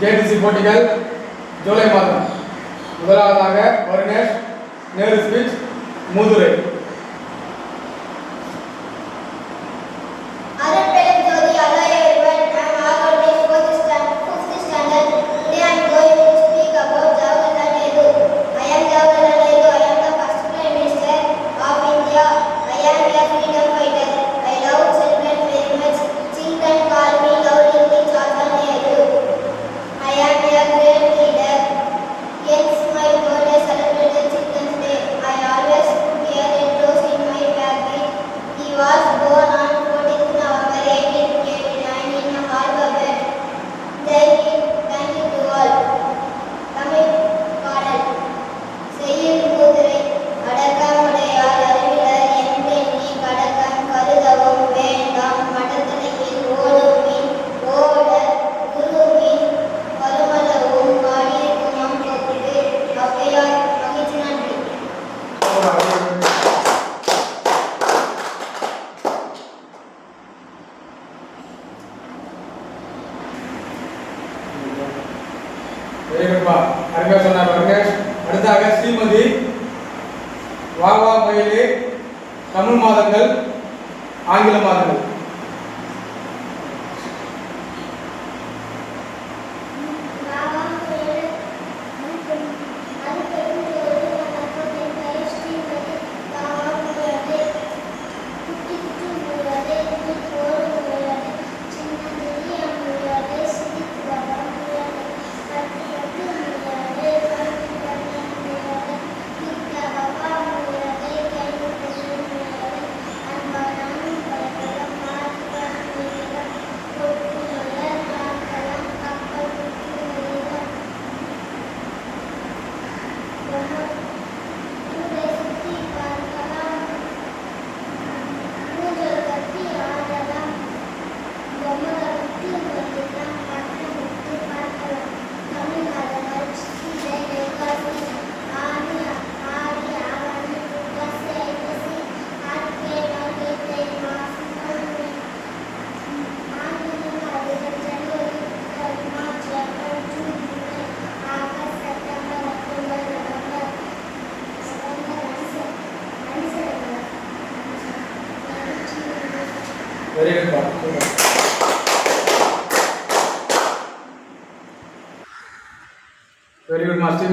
JDC போட்டிகள் ஜூலை மாதம் முதலாவதாக வருணேஷ் நேரு ஸ்பீச் மூதுரை வேகப்பா அருமையாக சொன்னார் அடுத்தாக ஸ்ரீமதி வாவா மயிலே தமிழ் மாதங்கள் ஆங்கில மாதங்கள்.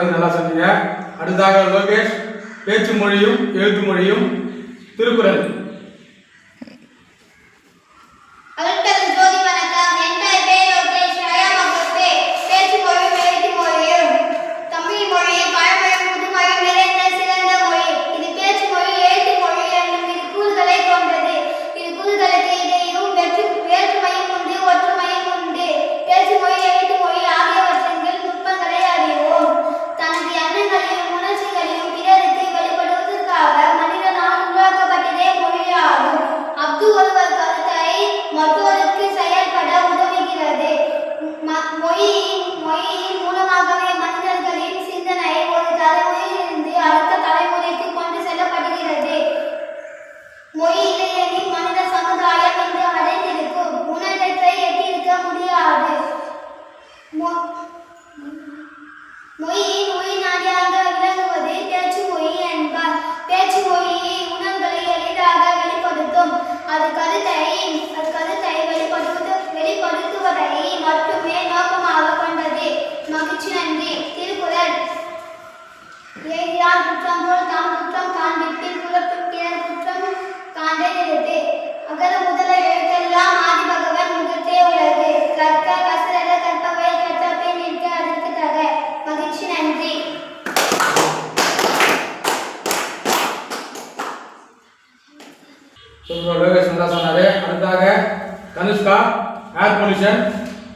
சொன்னது நல்லா சொன்னீங்க. அடுத்தாக லோகேஷ் பேச்சு மொழியும் எழுத்து மொழியும் Thirukkural.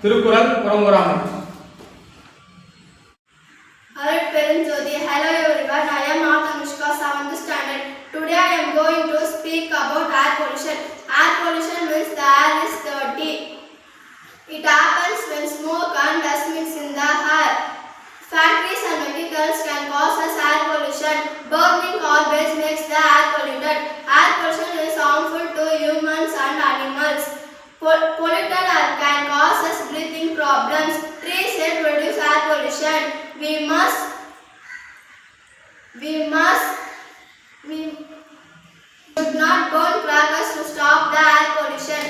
Thirukkural புறங்குறாமை Hello everyone. I am Martha Anushka, 7th standard. Today I am going to speak about air pollution. Air pollution means the air is dirty. It happens when smoke and dust mix in the air. Factories and vehicles can cause air pollution. Burning garbage makes the air polluted. Air pollution is harmful to humans and animals. Pollutant can cause us breathing problems. Trees help reduce air pollution. We must, we must, we should not burn crackers to stop the air pollution.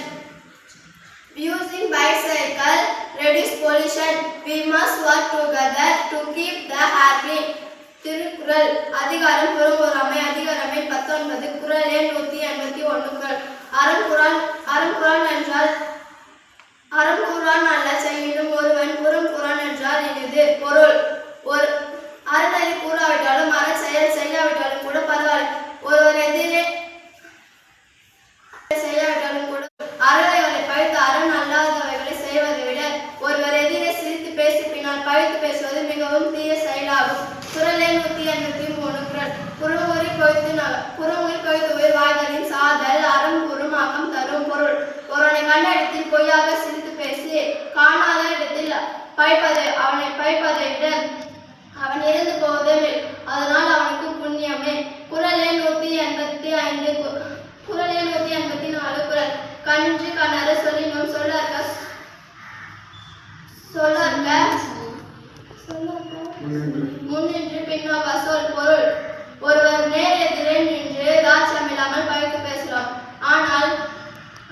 Using bicycle reduce pollution. We must work together to keep the air clean. Thirukkural அதிகாரம் பெருங்குறமை அதிகாரமே பத்தொன்பது குரல் எண் நூற்றி ஐம்பத்தி ஒன்றுகள் அறம் முன்னின்று பின்னோக்க சொல் பொருள். ஒருவர் நேர் எதிரே நின்று ராஜ்யம் இல்லாமல் பழித்து பேசலாம் ஆனால்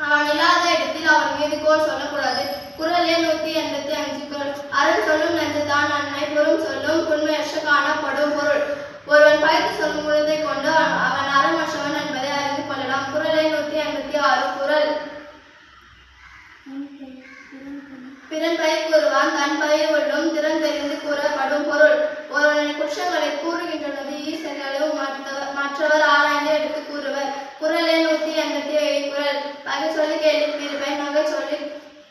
அவன் இல்லாத இடத்தில் அவன் மீது கோல் சொல்லக்கூடாது. குரலே நூத்தி எண்பத்தி அஞ்சு குரல். அருள் சொல்லும் நெஞ்சுதான் நன்மை புறம் சொல்லும் உண்மையற்ற காணப்படும் பொருள். ஒருவன் பழித்து சொல்லும் குழந்தை கொண்டு அவன் அறமற்றவன் என்பதை அறிந்து கொள்ளலாம். குரலே நூத்தி எண்பத்தி ஆறு குரல். பிறன் பயிர் கூறுவான் தன் பயிர் உள்ளும் திறன் தெரிந்து பொருள் அவரது குற்றங்களை கூறுகின்றனது ஈசர்களும் மற்றவர் மற்றவர் ஆராய்ந்து எடுத்து கூறுவர். குரலே நூத்தி எண்பத்தி ஏழு குரல். பகை சொல்லி கேள்விப்பீர்வை நகை சொல்லி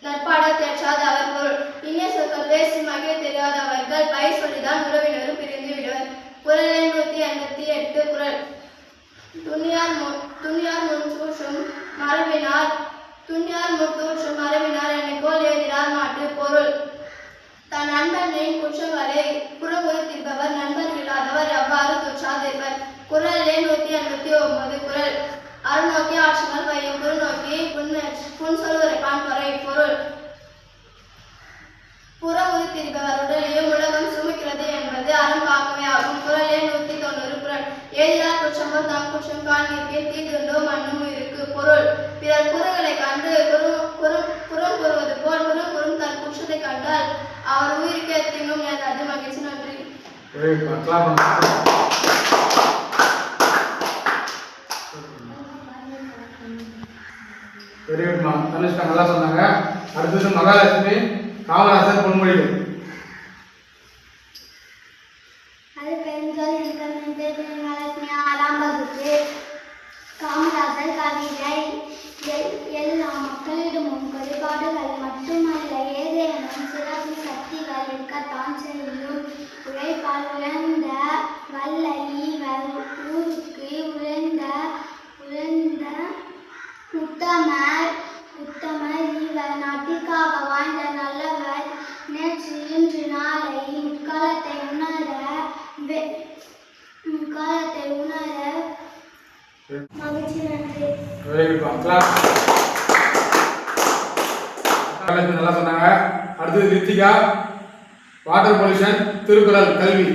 நட்பாட தேற்றாதவர் பொருள் இனிய சொற்கள் பேசி மகிழ தெரியாதவர்கள் பை சொல்லிதான் உறவினரும் பிரிந்து விடுவர். குரலே நூத்தி எண்பத்தி எட்டு குரல். துணியார் மு துணியார் முன் சூற்றும் மரபினார் துணியார் முத்தூற்றும் மரபினார் என்னை போல் எழுதினார் நண்பனின் குற்றங்களை புறமுறுத்திருப்பவர் நண்பர் இல்லாதவர் எவ்வாறு துற்றாதிருப்பர் குரல் எண் நூத்தி அறுபத்தி ஒன்பது. குரல். அருநோக்கி ஆற்றுங்கள் வையும் குறுநோக்கி புன் புன் சொல்வரைப்பான் பறை பொருள். புற உறுத்திருப்பவர் உடலையும் உலகம் சுமக்கிறது என்பது அறம் காக்கவே ஆகும். குரல் எண் நூத்தி தொண்ணூறு. குரல். ஏதிலார் குற்றமோ தாம் குற்றம் காண்கிறே தீதுண்டோ மண்ணும் இருக்கு. பொருள். பிறர் குறைகளை கண்டு குறும் குறும் புறம் கூறுவது போல் குறும் குறும் தன் குற்றத்தை கண்டால் அவர் உயிருக்கு எத்தீங்கும் நேராது மகிழ்ச்சி நன்றி வெரி குட் தனுஷ்கா நல்லா சொன்னாங்க. அடுத்தது மகாலட்சுமி காமராசர் பொன்மொழிகள் வெரி குட் நல்லா சொன்னாங்க. அடுத்தது ரித்திகா வாட்டர் பொல்யூஷன் திருக்குறள் கல்வி.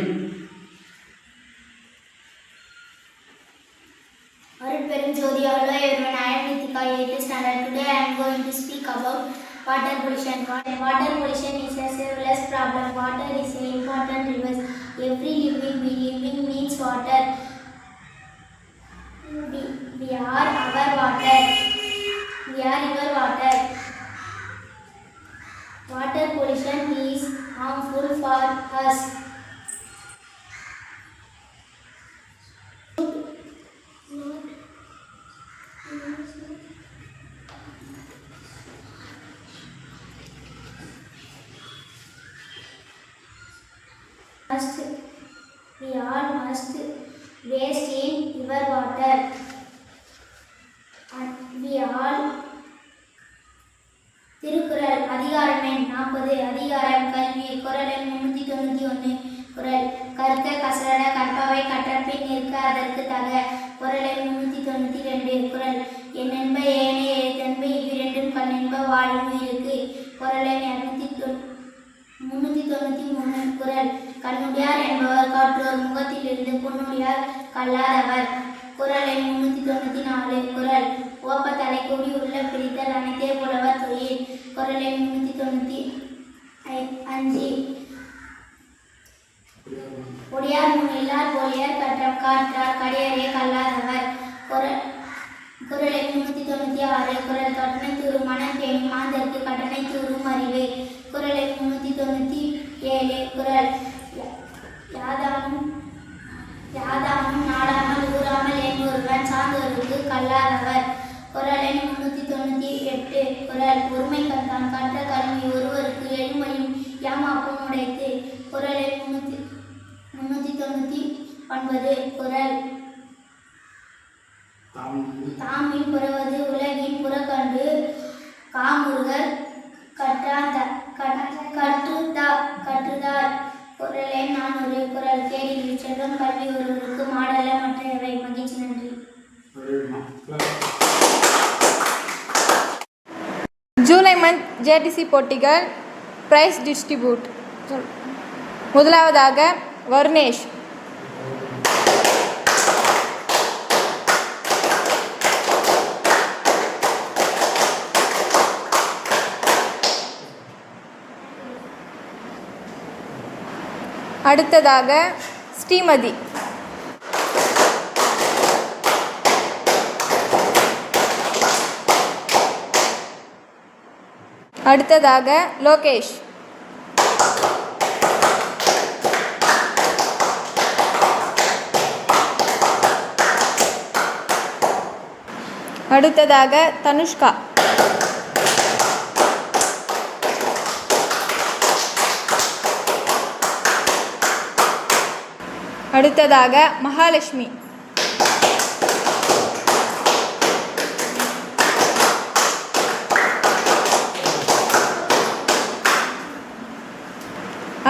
Water. Water pollution is harmful for us. must we all must waste in your water மூணு கண்ணுடையார் என்பவர் காற்றோர் முகத்திலிருந்து பொன்னுடையார் கல்லாதவர். குரல் எண் முன்னூற்றி தொண்ணூற்றி நாலு குரல். ஓப்ப தலை கூடி உள்ள பிரித்தல் அனைத்தே புலவர் தொழில். குரல் எண் முன்னூற்றி தொண்ணூற்றி அஞ்சு. ஒடியார் முன்னில்லார் போலியார் கற்றம் காற்றார் கடையறைய கல்லாதவர். குரல் குரல் எண் முன்னூற்றி தொண்ணூற்றி ஆறு குரல் கட்டணை தூரும் தாமின். புறவது உலகின் புறக்கண்டு காமுறுதல் கற்றாந்த கற்றுதா கற்றுதார். குரலை நான் ஒரு குரல் கேடில் செல்வம் கல்வி ஒருவருக்கு மாடல மற்றவை மகிழ்ச்சி நன்றி. ஜூலை மந்த் ஜேடிசி போட்டிகள் ப்ரைஸ் டிஸ்ட்ரிபியூட் முதலாவதாக வர்ணேஷ். அடுத்ததாக ஸ்ரீமதி. அடுத்ததாக லோகேஷ். அடுத்ததாக தனுஷ்கா. அடுத்ததாக மகாலட்சுமி.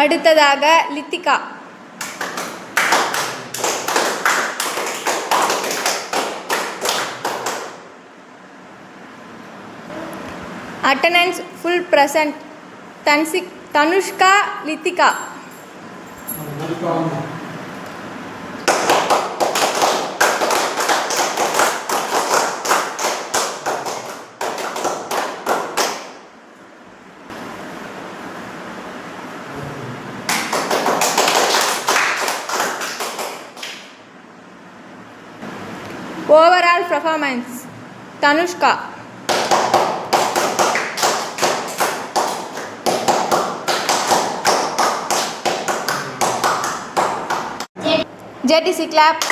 அடுத்ததாக Lithika. Attendance full present Dhanshik Dhanushka Lithika. Overall performance Dhanushka JDC clap